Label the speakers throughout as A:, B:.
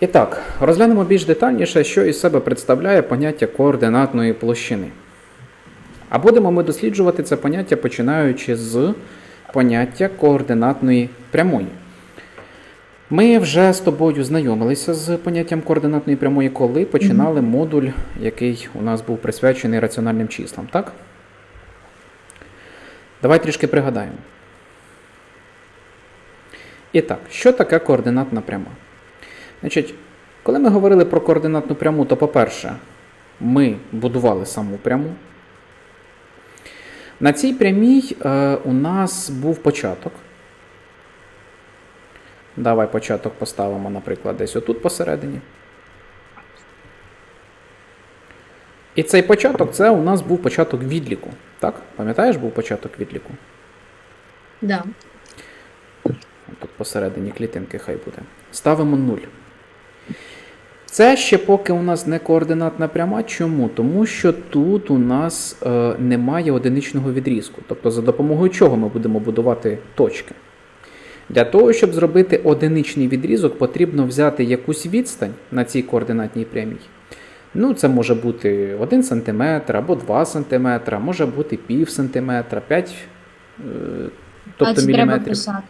A: І так, розглянемо більш детальніше, що із себе представляє поняття координатної площини. А будемо ми досліджувати це поняття починаючи з поняття координатної прямої. Ми вже з тобою знайомилися з поняттям координатної прямої, коли починали модуль, який у нас був присвячений раціональним числам, так? Давай трішки пригадаємо. І так, що таке координатна пряма? Значить, коли ми говорили про координатну пряму, то, по-перше, ми будували саму пряму. На цій прямій е, у нас був початок. Давай початок поставимо, наприклад, десь отут посередині. І цей початок це у нас був початок відліку. Так? Пам'ятаєш, був початок відліку?
B: Да.
A: Тут посередині клітинки хай буде. Ставимо 0. Це ще поки у нас не координатна пряма. Чому? Тому що тут у нас е, немає одиничного відрізку. Тобто, за допомогою чого ми будемо будувати точки. Для того, щоб зробити одиничний відрізок, потрібно взяти якусь відстань на цій координатній прямій. Ну, це може бути 1 см або 2 см, може бути пів сантиметра, 5 е, тобто
B: це треба
A: міліметрів.
B: писати.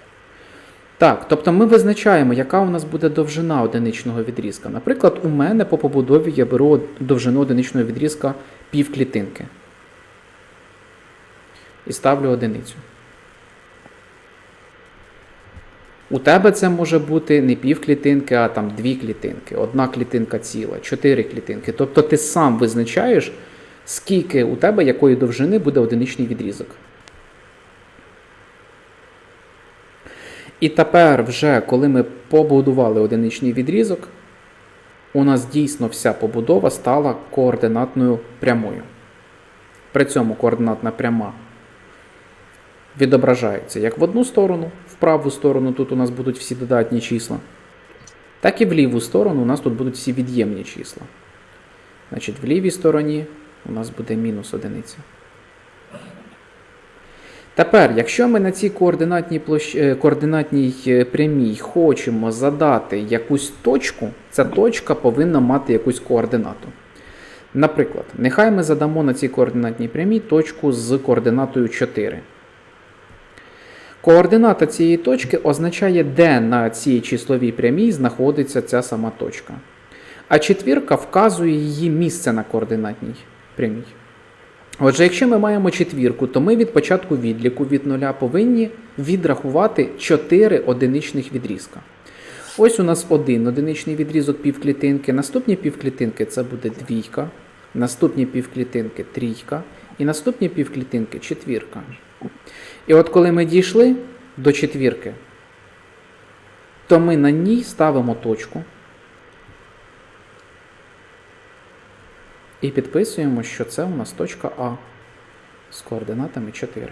A: Так, тобто ми визначаємо, яка у нас буде довжина одиничного відрізка. Наприклад, у мене по побудові я беру довжину одиничного відрізка пів клітинки. І ставлю одиницю. У тебе це може бути не пів клітинки, а там дві клітинки, одна клітинка ціла, чотири клітинки. Тобто ти сам визначаєш, скільки у тебе якої довжини буде одиничний відрізок. І тепер, вже коли ми побудували одиничний відрізок, у нас дійсно вся побудова стала координатною прямою. При цьому координатна пряма відображається як в одну сторону, в праву сторону тут у нас будуть всі додатні числа, так і в ліву сторону у нас тут будуть всі від'ємні числа. Значить, в лівій стороні у нас буде мінус одиниця. Тепер, якщо ми на цій координатній, площ... е, координатній е, прямій хочемо задати якусь точку, ця точка повинна мати якусь координату. Наприклад, нехай ми задамо на цій координатній прямій точку з координатою 4. Координата цієї точки означає, де на цій числовій прямій знаходиться ця сама точка. А четвірка вказує її місце на координатній прямій. Отже, якщо ми маємо четвірку, то ми від початку відліку від нуля повинні відрахувати 4 одиничних відрізка. Ось у нас один одиничний відрізок півклітинки, наступні півклітинки це буде двійка, наступні півклітинки трійка, і наступні півклітинки четвірка. І от коли ми дійшли до четвірки, то ми на ній ставимо точку. І підписуємо, що це у нас точка А з координатами 4.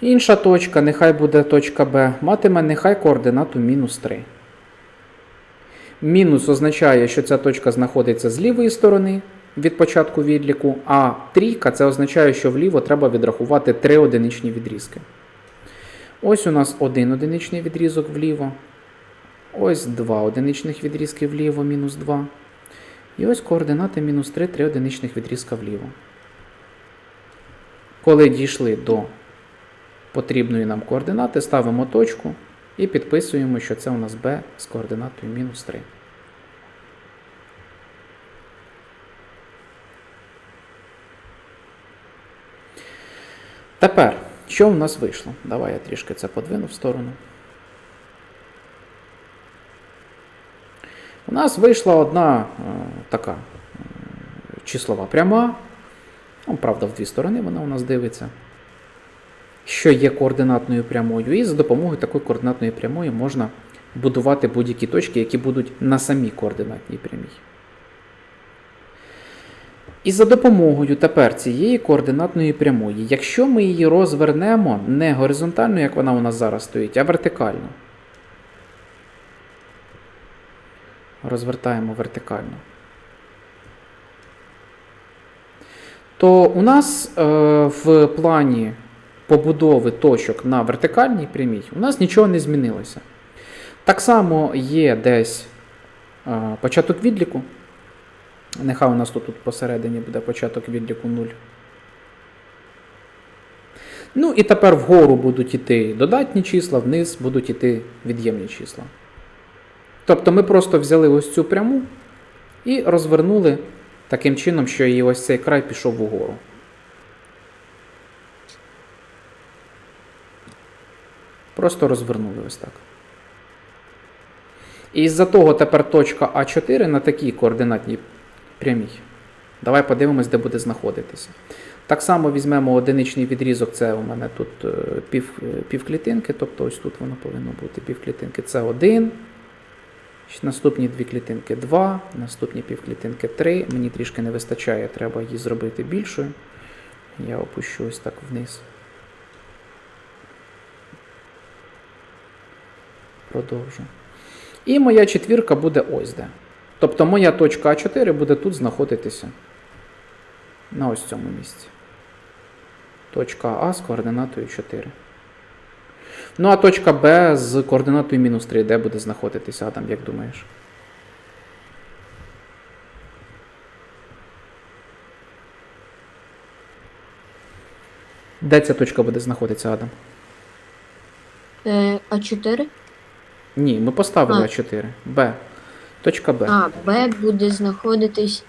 A: Інша точка, нехай буде точка Б, матиме нехай координату мінус 3. Мінус означає, що ця точка знаходиться з лівої сторони від початку відліку, а трійка це означає, що вліво треба відрахувати 3 одиничні відрізки. Ось у нас один одиничний відрізок вліво. Ось 2 одиничних відрізки вліво, мінус 2. І ось координати мінус 3, 3 одиничних відрізка вліво. Коли дійшли до потрібної нам координати, ставимо точку і підписуємо, що це у нас b з координатою мінус 3. Тепер, що у нас вийшло? Давай я трішки це подвину в сторону. У нас вийшла одна е, така числова пряма. Ну, правда, в дві сторони вона у нас дивиться. Що є координатною прямою. І за допомогою такої координатної прямої можна будувати будь-які точки, які будуть на самій координатній прямій. І за допомогою тепер цієї координатної прямої, якщо ми її розвернемо не горизонтально, як вона у нас зараз стоїть, а вертикально. Розвертаємо вертикально. То у нас е, в плані побудови точок на вертикальній прямій, у нас нічого не змінилося. Так само є десь е, початок відліку. Нехай у нас тут, тут посередині буде початок відліку 0. Ну і тепер вгору будуть йти додатні числа, вниз будуть йти від'ємні числа. Тобто ми просто взяли ось цю пряму і розвернули таким чином, що і ось цей край пішов угору. Просто розвернули ось так. І із-за того тепер точка А4 на такій координатній прямій. Давай подивимось, де буде знаходитися. Так само візьмемо одиничний відрізок, це у мене тут е, пів, е, півклітинки, тобто ось тут воно повинно бути півклітинки. Це 1. Наступні дві клітинки 2, наступні півклітинки 3. Мені трішки не вистачає, треба її зробити більшою. Я опущу ось так вниз. Продовжу. І моя четвірка буде ось де. Тобто моя точка А4 буде тут знаходитися. На ось цьому місці. Точка А з координатою 4. Ну, а точка Б з координатою мінус 3, де буде знаходитися Адам, як думаєш? Де ця точка буде знаходитися, Адам?
B: Е, А4.
A: Ні, ми поставили
B: А.
A: А4. Б. Точка Б.
B: А, Б буде знаходитись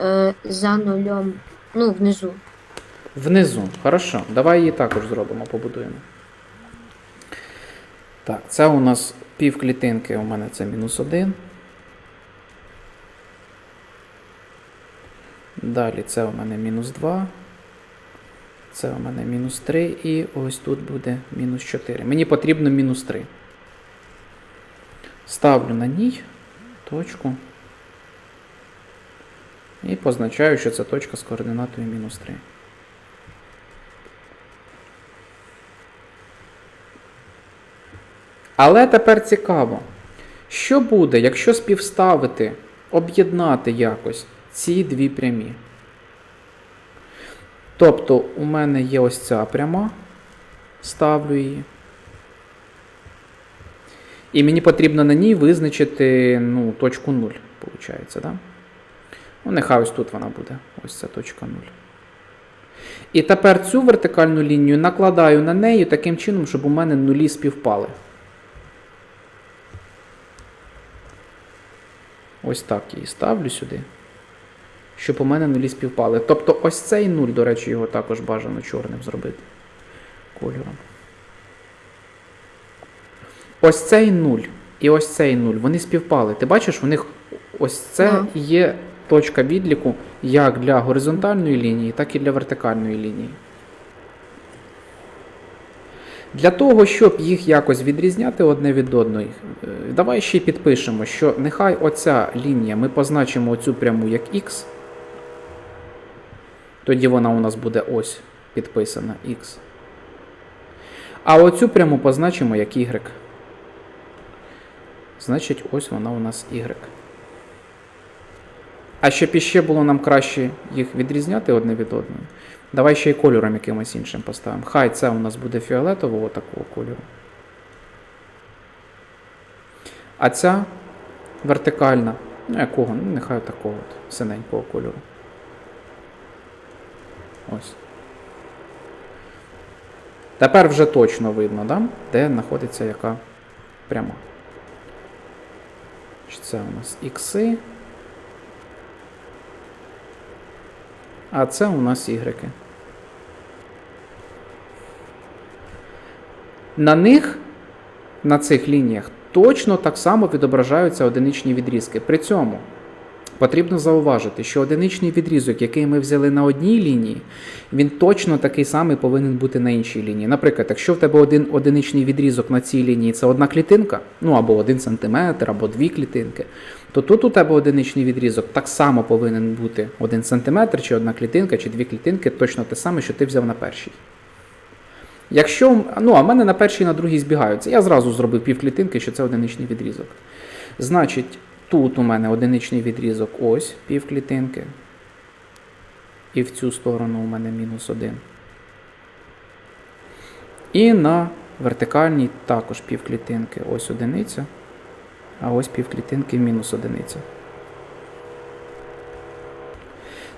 B: е, за нульом. Ну, внизу.
A: Внизу. Хорошо. Давай її також зробимо, побудуємо. Так, це у нас пів клітинки, у мене це мінус 1. Далі це у мене мінус 2. Це у мене мінус 3 і ось тут буде мінус 4. Мені потрібно мінус 3. Ставлю на ній точку. І позначаю, що це точка з координатою мінус 3. Але тепер цікаво, що буде, якщо співставити, об'єднати якось ці дві прямі. Тобто у мене є ось ця пряма, ставлю її. І мені потрібно на ній визначити ну, точку 0, виходить, да? Ну, нехай ось тут вона буде. Ось ця точка 0. І тепер цю вертикальну лінію накладаю на неї таким чином, щоб у мене нулі співпали. Ось так її ставлю сюди. Щоб у мене нулі співпали. Тобто ось цей нуль, до речі, його також бажано чорним зробити кольором. Ось цей нуль і ось цей нуль, вони співпали. Ти бачиш, у них ось це
B: Ага.
A: є точка відліку як для горизонтальної лінії, так і для вертикальної лінії. Для того, щоб їх якось відрізняти одне від одної, е, давай ще підпишемо, що нехай оця лінія, ми позначимо оцю пряму як X. Тоді вона у нас буде ось підписана X. А оцю пряму позначимо як Y. Значить, ось вона у нас Y. А щоб іще було нам краще їх відрізняти одне від одної, давай ще й кольором якимось іншим поставимо. Хай це у нас буде фіолетового такого кольору. А ця вертикальна, ну якого? Ну, нехай такого от, синенького кольору. Ось. Тепер вже точно видно, да? де знаходиться яка пряма. Це у нас ікси. А це у нас ігреки. На них, на цих лініях, точно так само відображаються одиничні відрізки. При цьому потрібно зауважити, що одиничний відрізок, який ми взяли на одній лінії, він точно такий самий повинен бути на іншій лінії. Наприклад, якщо в тебе один одиничний відрізок на цій лінії це одна клітинка, ну або один сантиметр, або дві клітинки, то тут у тебе одиничний відрізок так само повинен бути один сантиметр, чи одна клітинка, чи дві клітинки, точно те саме, що ти взяв на першій. Якщо, ну, а в мене на першій і на другій збігаються, я зразу зробив півклітинки, що це одиничний відрізок. Значить, тут у мене одиничний відрізок ось півклітинки. І в цю сторону у мене мінус один. І на вертикальній також півклітинки. Ось одиниця, а ось півклітинки мінус одиниця.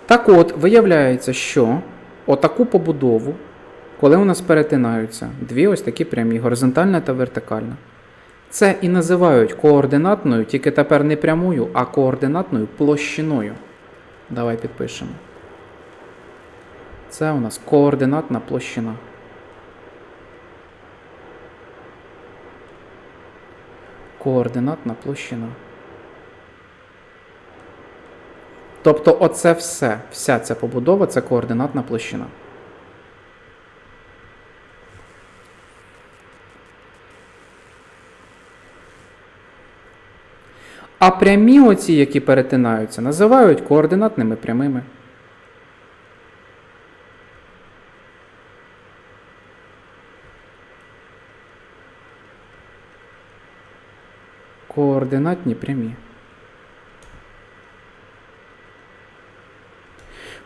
A: Так от, виявляється, що отаку побудову, коли у нас перетинаються дві ось такі прямі, горизонтальна та вертикальна, це і називають координатною, тільки тепер не прямою, а координатною площиною. Давай підпишемо. Це у нас координатна площина. Координатна площина. Тобто, оце все, вся ця побудова це координатна площина. А прямі оці, які перетинаються, називають координатними прямими. Координатні прямі.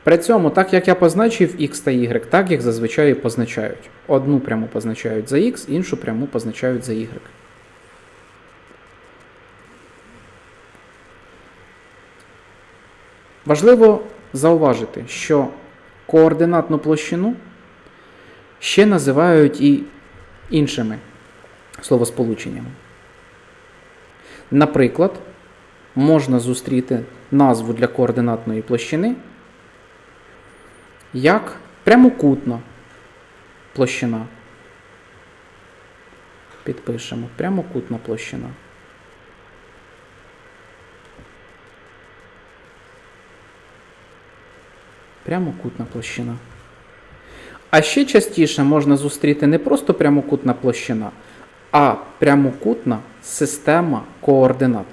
A: При цьому, так як я позначив x та y, так їх зазвичай позначають. Одну пряму позначають за x, іншу пряму позначають за y. Важливо зауважити, що координатну площину ще називають і іншими словосполученнями. Наприклад, можна зустріти назву для координатної площини як прямокутна площина. Підпишемо прямокутна площина. Прямокутна площина. А ще частіше можна зустріти не просто прямокутна площина, а прямокутна система координат.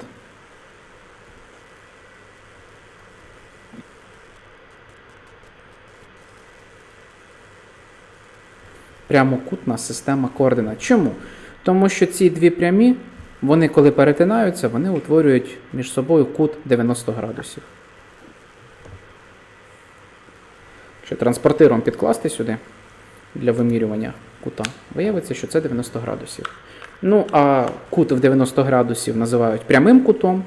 A: Прямокутна система координат. Чому? Тому що ці дві прямі, вони коли перетинаються, вони утворюють між собою кут 90 градусів. Якщо транспортиром підкласти сюди для вимірювання кута, виявиться, що це 90 градусів. Ну, а кут в 90 градусів називають прямим кутом,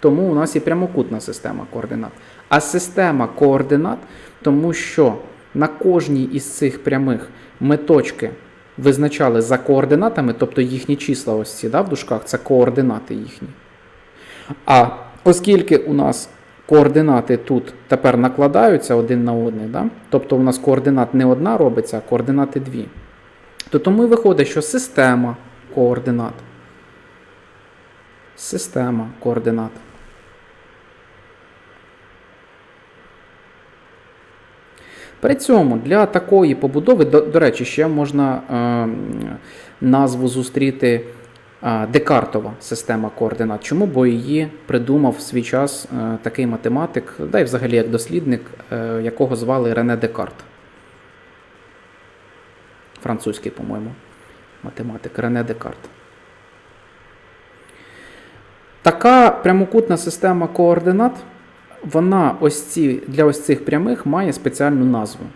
A: тому у нас і прямокутна система координат. А система координат, тому що на кожній із цих прямих ми точки визначали за координатами, тобто їхні числа ось ці да, в дужках, це координати їхні. А оскільки у нас координати тут тепер накладаються один на один, да? тобто у нас координат не одна робиться, а координати дві, то тому і виходить, що система координат. Система координат. При цьому для такої побудови, до, до речі, ще можна е, назву зустріти Декартова система координат. Чому? Бо її придумав в свій час е, такий математик, да й взагалі як дослідник, е, якого звали Рене Декарт. Французький, по-моєму, математик Рене Декарт. Така прямокутна система координат вона ось ці, для ось цих прямих має спеціальну назву.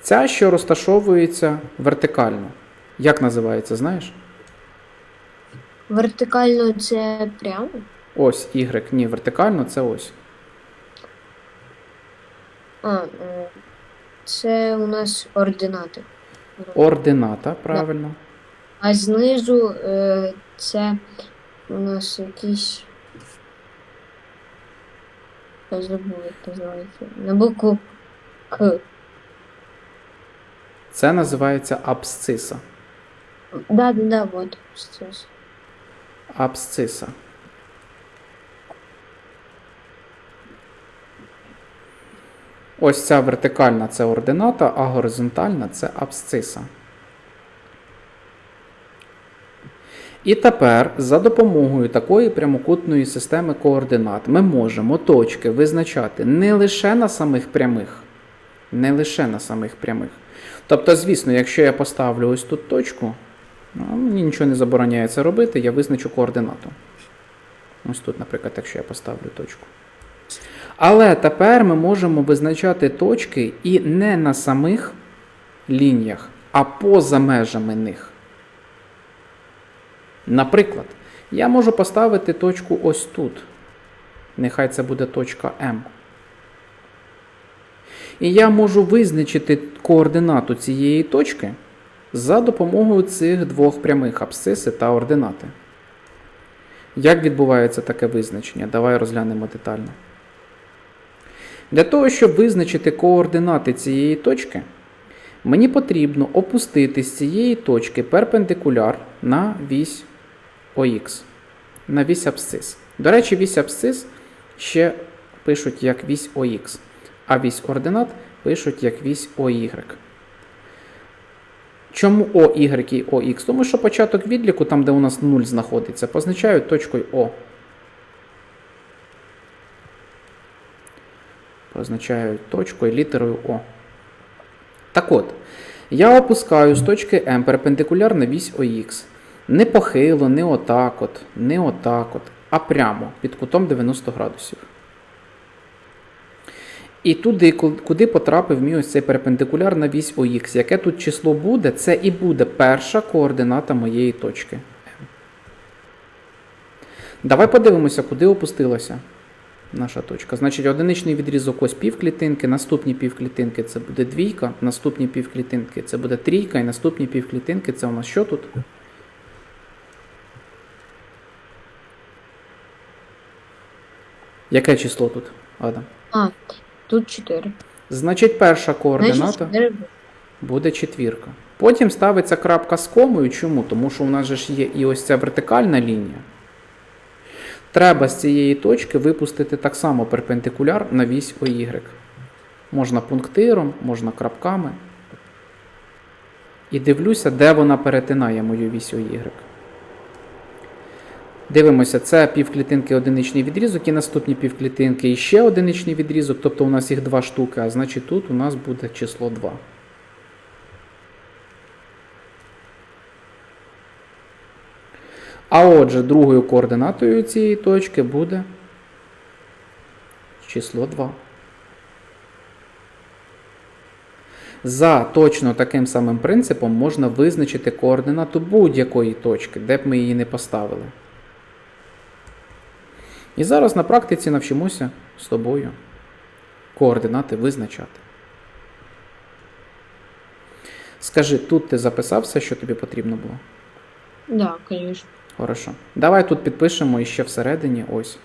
A: Ця, що розташовується вертикально. Як називається, знаєш?
B: Вертикально це прямо?
A: Ось Y. Ні, вертикально це ось.
B: А, це у нас ординати.
A: Ордината, правильно.
B: А знизу е, це у нас якісь. Я забув, як називається. На букву К.
A: Це називається абсциса.
B: Да, да, да, вот. Ж.
A: Абсциса. Ось ця вертикальна це ордината, а горизонтальна це абсциса. І тепер за допомогою такої прямокутної системи координат ми можемо точки визначати не лише на самих прямих, не лише на самих прямих. Тобто, звісно, якщо я поставлю ось тут точку, мені нічого не забороняє це робити, я визначу координату. Ось тут, наприклад, якщо я поставлю точку. Але тепер ми можемо визначати точки і не на самих лініях, а поза межами них. Наприклад, я можу поставити точку ось тут. Нехай це буде точка М. І я можу визначити координату цієї точки за допомогою цих двох прямих абсциси та ординати. Як відбувається таке визначення? Давай розглянемо детально. Для того, щоб визначити координати цієї точки, мені потрібно опустити з цієї точки перпендикуляр на вісь ОХ, на вісь абсцис. До речі, вісь абсцис ще пишуть як вісь ОХ, а вісь ординат пишуть як вісь ОY. Чому OY і OX? Тому що початок відліку, там, де у нас 0 знаходиться, позначають точкою О. Позначають точкою літерою О. Так от, я опускаю з точки М перпендикуляр на вісь ОХ. Не похило, не отак от, не отак от, а прямо під кутом 90 градусів. І туди, куди потрапив мій ось цей перпендикуляр на вісь ОХ, яке тут число буде, це і буде перша координата моєї точки. Давай подивимося, куди опустилася наша точка. Значить, одиничний відрізок ось півклітинки, наступні півклітинки це буде двійка, наступні півклітинки це буде трійка, і наступні півклітинки це у нас що тут? Яке число тут, Адам?
B: А, тут 4.
A: Значить, перша координата
B: 4
A: буде четвірка. Потім ставиться крапка з комою. Чому? Тому що у нас же ж є і ось ця вертикальна лінія. Треба з цієї точки випустити так само перпендикуляр на вісь ОY. Можна пунктиром, можна крапками. І дивлюся, де вона перетинає мою вісь ОY. Дивимося, це півклітинки одиничний відрізок, і наступні півклітинки і ще одиничний відрізок, тобто у нас їх два штуки, а значить тут у нас буде число 2. А отже, другою координатою цієї точки буде число 2. За точно таким самим принципом можна визначити координату будь-якої точки, де б ми її не поставили. І зараз на практиці навчимося з тобою координати визначати. Скажи, тут ти записав все, що тобі потрібно було?
B: Да, звісно.
A: Хорошо. Давай тут підпишемо іще всередині ось.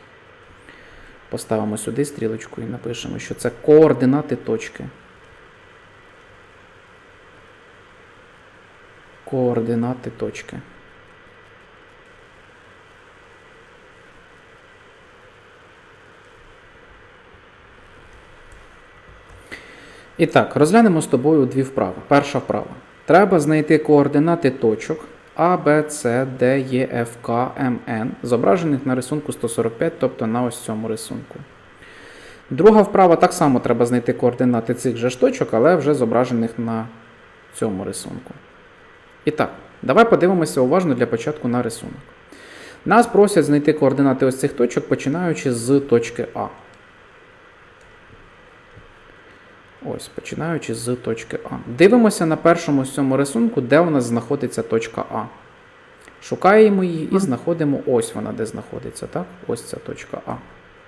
A: Поставимо сюди стрілочку і напишемо, що це координати точки. Координати точки. І так, розглянемо з тобою дві вправи. Перша вправа. Треба знайти координати точок А, Б, С, Д, Е, Ф, К, М, Н, зображених на рисунку 145, тобто на ось цьому рисунку. Друга вправа так само треба знайти координати цих же ж точок, але вже зображених на цьому рисунку. І так, давай подивимося уважно для початку на рисунок. Нас просять знайти координати ось цих точок, починаючи з точки А. Ось, починаючи з точки А. Дивимося на першому цьому рисунку, де у нас знаходиться точка А. Шукаємо її і знаходимо ось вона, де знаходиться, так? Ось ця точка А.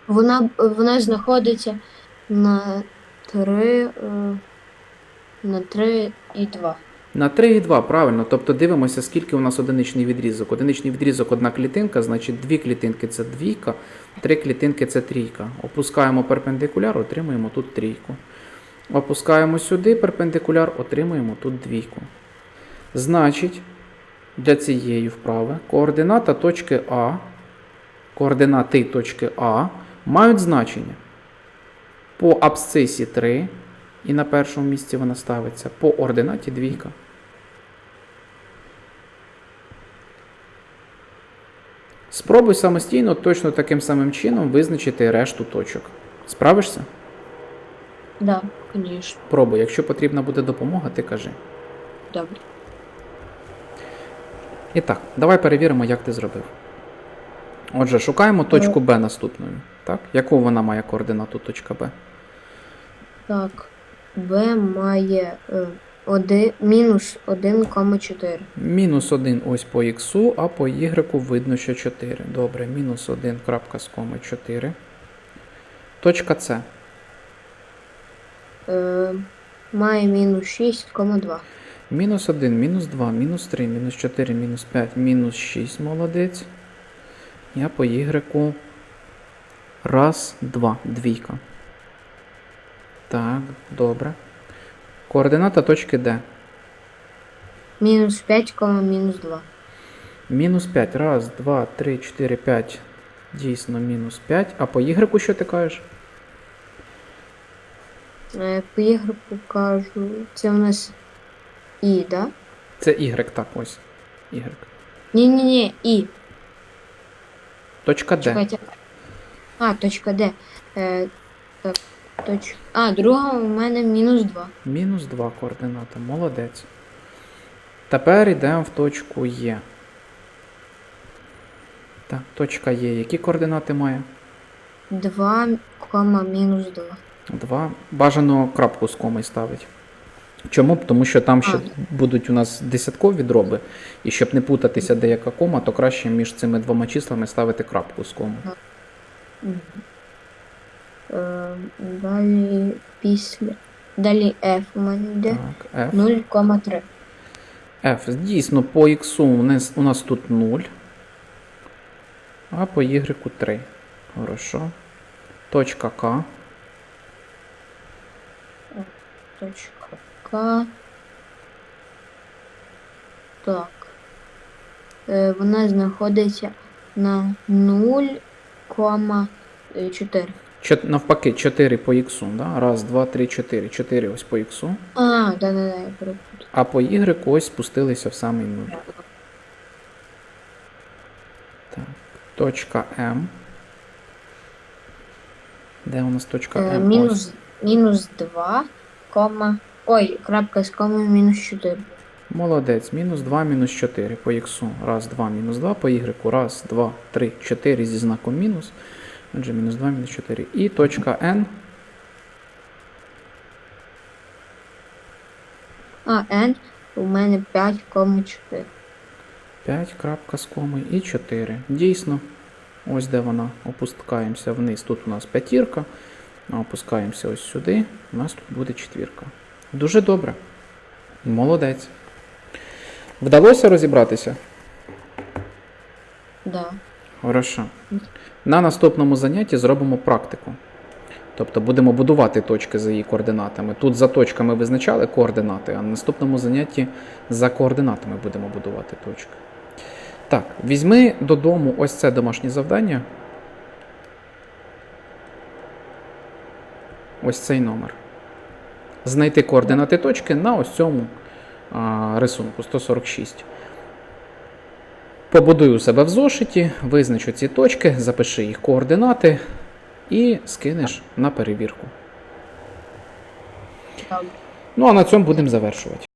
B: Вона, вона знаходиться на 3, е, на 3 і 2.
A: На 3,2, правильно. Тобто дивимося, скільки у нас одиничний відрізок. Одиничний відрізок одна клітинка, значить дві клітинки це двійка, три клітинки це трійка. Опускаємо перпендикуляр, отримуємо тут трійку. Опускаємо сюди перпендикуляр, отримуємо тут двійку. Значить, для цієї вправи координата точки А, координати точки А мають значення по абсцисі 3, і на першому місці вона ставиться, по ординаті двійка. Спробуй самостійно точно таким самим чином визначити решту точок. Справишся?
B: Да, звісно.
A: Пробуй. Якщо потрібна буде допомога, ти кажи.
B: Добре.
A: І так, давай перевіримо, як ти зробив. Отже, шукаємо точку Б наступною. Так? Яку вона має координату точка Б?
B: Так. Б має е, 1, мінус 1,4.
A: Мінус 1 ось по х, а по y видно, що 4. Добре, мінус 1 крапка з коми 4. Точка С.
B: Е, має мінус 6,2.
A: Мінус 1, мінус 2, мінус 3, мінус 4, мінус 5, мінус 6, молодець. Я по y. Раз, два, двійка. Так, добре. Координата точки Д.
B: Мінус 5, мінус 2.
A: Мінус 5. Раз, два, три, чотири, п'ять. Дійсно, мінус 5. А по y що ти кажеш?
B: Е, по Y покажу. Це у нас І, да?
A: Це y, так, ось. Y.
B: Ні-ні-ні, І.
A: Точка Д.
B: Чекайте. А, точка Д. Е, так, точ... А, друга у мене мінус 2.
A: Мінус 2 координата. Молодець. Тепер йдемо в точку Е. Так, точка Е. Які координати має?
B: 2, мінус 2.
A: 2. Бажано крапку з комою ставить. Чому? Тому що там ще
B: А.
A: будуть у нас десяткові дроби, і щоб не путатися деяка кома, то краще між цими двома числами ставити крапку з комою.
B: Е, далі після. Далі F у мене йде.
A: Так, F.
B: 0,3.
A: F. Дійсно, по X у нас, у нас тут 0, а по Y 3. Хорошо. Точка К.
B: Точка К. Так. Е, вона знаходиться на 0,4.
A: Чот- навпаки, 4 по X. Да? Раз, два, три, 4. 4 ось по X.
B: А, да-да-да, я перепутав.
A: А по Y ось спустилися в самий 0. Так. Точка М. Де у нас точка
B: Е,
A: М? Ось.
B: мінус, мінус 2, кома. Ой, крапка з комою мінус 4.
A: Молодець. Мінус 2, мінус 4 по X. Раз, 2, мінус 2 по Y. Раз, 2, 3, 4 зі знаком мінус. Отже, мінус 2, мінус 4. І точка N.
B: А, N у мене 5,4.
A: 5 крапка з комою і 4. Дійсно, ось де вона. Опускаємося вниз. Тут у нас п'ятірка. А Опускаємося ось сюди. У нас тут буде четвірка. Дуже добре. Молодець. Вдалося розібратися?
B: Да.
A: Хорошо. На наступному занятті зробимо практику. Тобто будемо будувати точки за її координатами. Тут за точками визначали координати, а на наступному занятті за координатами будемо будувати точки. Так, візьми додому ось це домашнє завдання. Ось цей номер. Знайти координати точки на ось цьому а, рисунку 146. Побудуй у себе в зошиті, визначу ці точки, запиши їх координати і скинеш на перевірку. Ну а на цьому будемо завершувати.